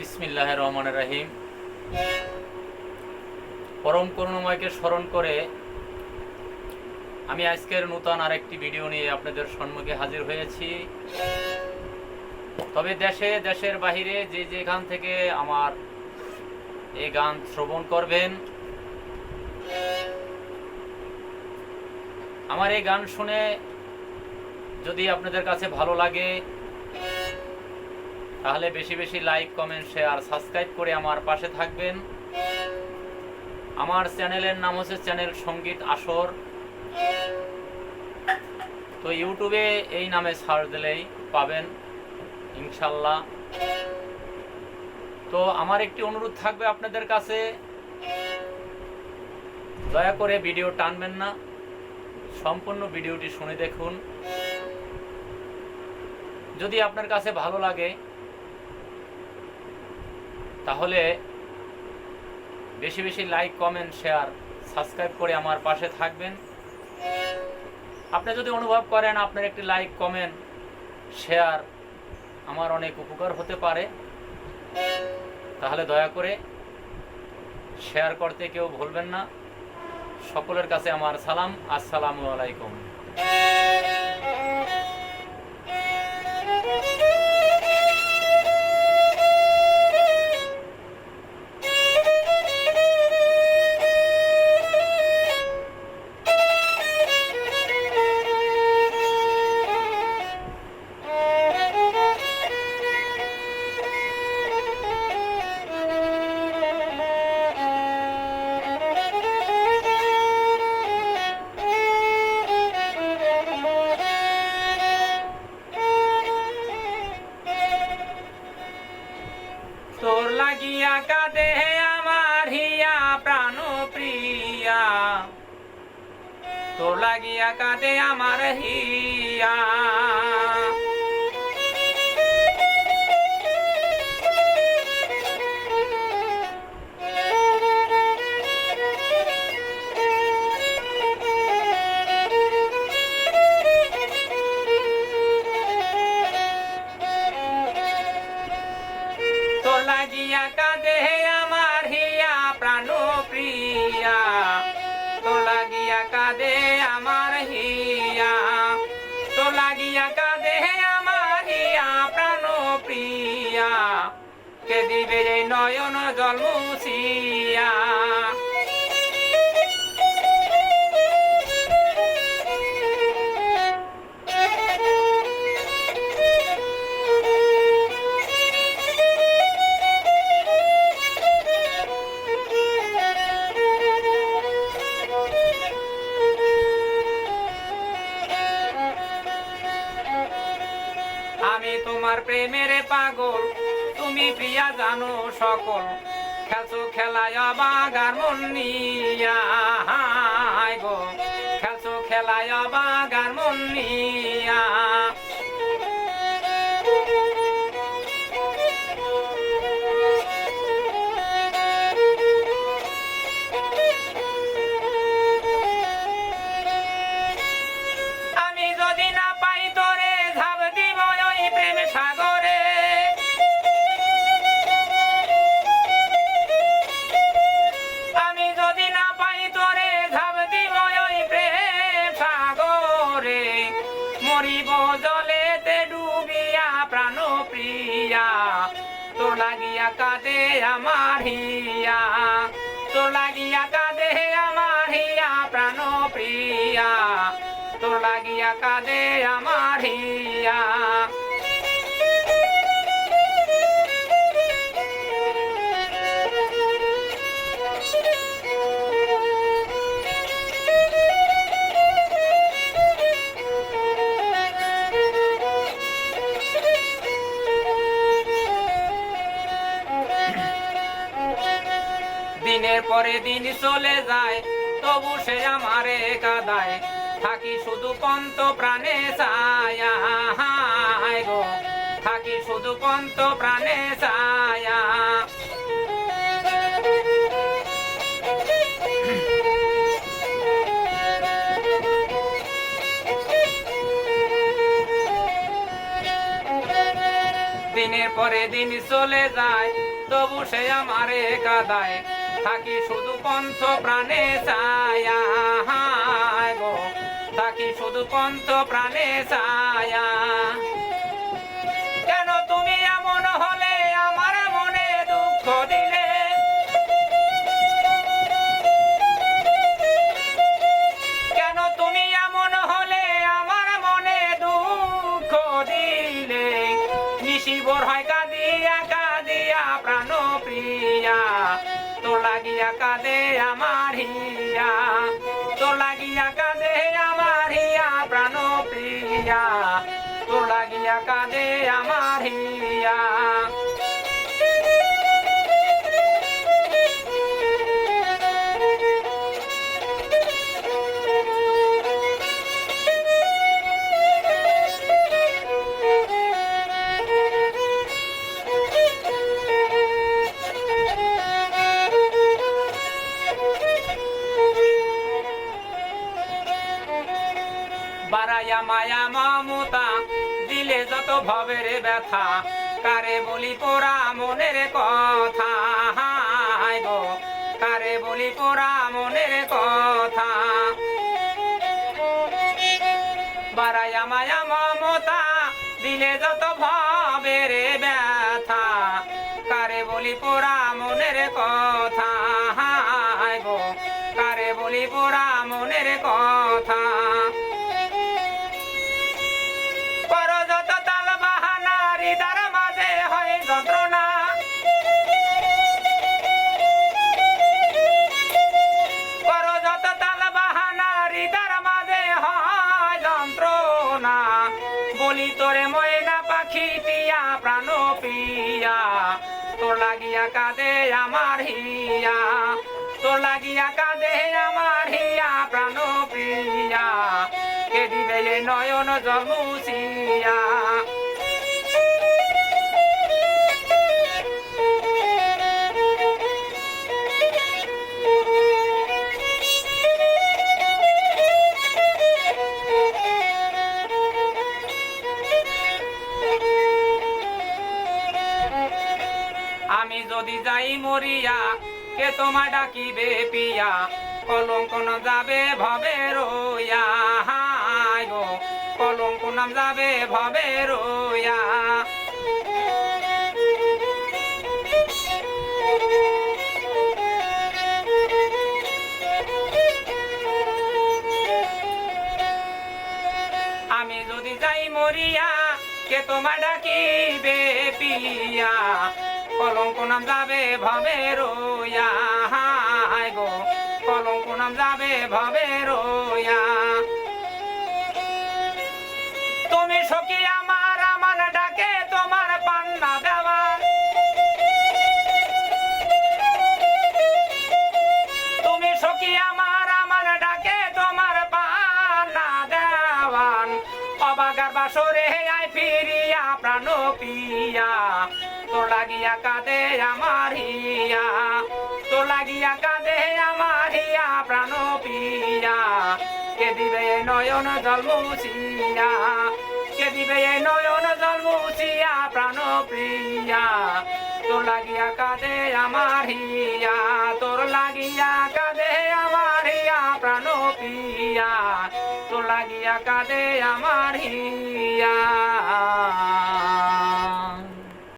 বিসমিল্লাহ রহমান রাহিম। পরম করুণময়কে স্মরণ করে আমি আজকের নূতন আরেকটি ভিডিও নিয়ে আপনাদের সম্মুখে হাজির হয়েছি। তবে দেশে, দেশের বাহিরে যে যেখান থেকে আমার এই গান শ্রবণ করবেন, আমার এই গান শুনে যদি আপনাদের কাছে ভালো লাগে তাহলে বেশি বেশি লাইক কমেন্ট শেয়ার সাবস্ক্রাইব করে আমার পাশে থাকবেন। আমার চ্যানেলের নাম হচ্ছে চ্যানেল সংগীত আসর। তো ইউটিউবে এই নামে সার্চ দিলেই পাবেন, ইনশাল্লাহ। তো আমার একটি অনুরোধ থাকবে আপনাদের কাছে। দয়া করে ভিডিও টানবেন না। সম্পূর্ণ ভিডিওটি শুনে দেখুন। যদি আপনার কাছে ভালো লাগে তাহলে বেশি বেশি লাইক কমেন্ট শেয়ার সাবস্ক্রাইব করে আমার পাশে থাকবেন। আপনি যদি অনুভব করেন আপনার একটি লাইক কমেন্ট শেয়ার আমার অনেক উপকার হতে পারে, তাহলে দয়া করে শেয়ার করতে কেউ ভুলবেন না। সকলের কাছে আমার সালাম। আসসালামু আলাইকুম। লাগিয়া কাঁদে আমার হিয়া প্রাণ প্রিয়া তোর লাগিয়া কাঁদে আমার হিয়া। কাঁদে তোমার প্রেমের পাগল, তুমি প্রিয়া জানো সকল। খেলছো খেলায় বাগার মন নিয়া গো। খেলছো খেলায় বাগার মন নিয়া। প্রিয়া তোর লাগিয়া কাঁদে আমার হিয়া। তোর লাগিয়া কাঁদে আমার হিয়া, প্রাণ প্রিয়া। তোর লাগিয়া কাঁদে আমার হিয়া। দিনের পরে দিন চলে যায়, তবু সে আমারে কাদায় থাকি শুধু পন্ত প্রাণে ছায়া গো। থাকি শুধু পন্ত প্রাণে ছায়া দিনের পরে দিন চলে যায়, তবু সে আমারে কাদায় থাকি শুধু পন্থ প্রাণে ছায়া গো। থাকি শুধু পন্থ প্রাণে ছায়া কেন তুমি এমন হলে আমার মনে দুঃখ দিলে? হিয়া তো লাগিয়া কাঁদে আমার হিয়া প্রাণ প্রিয়া তো লাগিয়া কাঁদে আমার হিয়া। দিলে যত ভবের ব্যথা, কারে বলি পোড়া মনের কথা? গো, কারে বলি পোড়া মনের কথা? বারায়া মায়া মমতা দিলে যত ভবের কাঁদে আমার হিয়া। তোর লাগিয়া কাঁদে আমার হিয়া প্রাণ প্রিয়া কে দিবে নয়ন জমুসিয়া কে তোমার ডাকিবে পিয়া নাম যাবে ভবে হায় গো কলঙ্ক নাম যাবে ভবে রইয়া। আমি যদি যাই মরিয়া, কে তোমার ডাকিবে পিয়া? কলঙ্ক নাম যাবে ভবে হায় গো, কলঙ্ক যাবে ভবে রইয়া তুমি সখী আমার আমার ডাকে তোমার পান্না দেওয়ার। তুমি সখী আমার আমার ডাকে তোমার পান্না দেওয়ান অবাগার বাসরে আই ফিরিয়া, প্রাণ পিয়া। তোর লাগিয়া কাঁদে আমার হিয়া, তোর লাগিয়া কাঁদে আমার হিয়া, প্রাণ পিয়া। কে দিবে নয়ন জল মুছিয়া? কে দিবে নয়ন জল মুছিয়া? প্রাণ প্রিয়া। তোর লাগিয়া কাঁদে আমার হিয়া, তোর লাগিয়া কাঁদে আমার প্রাণ প্রিয়া তোর লাগিয়া কাঁদে আমার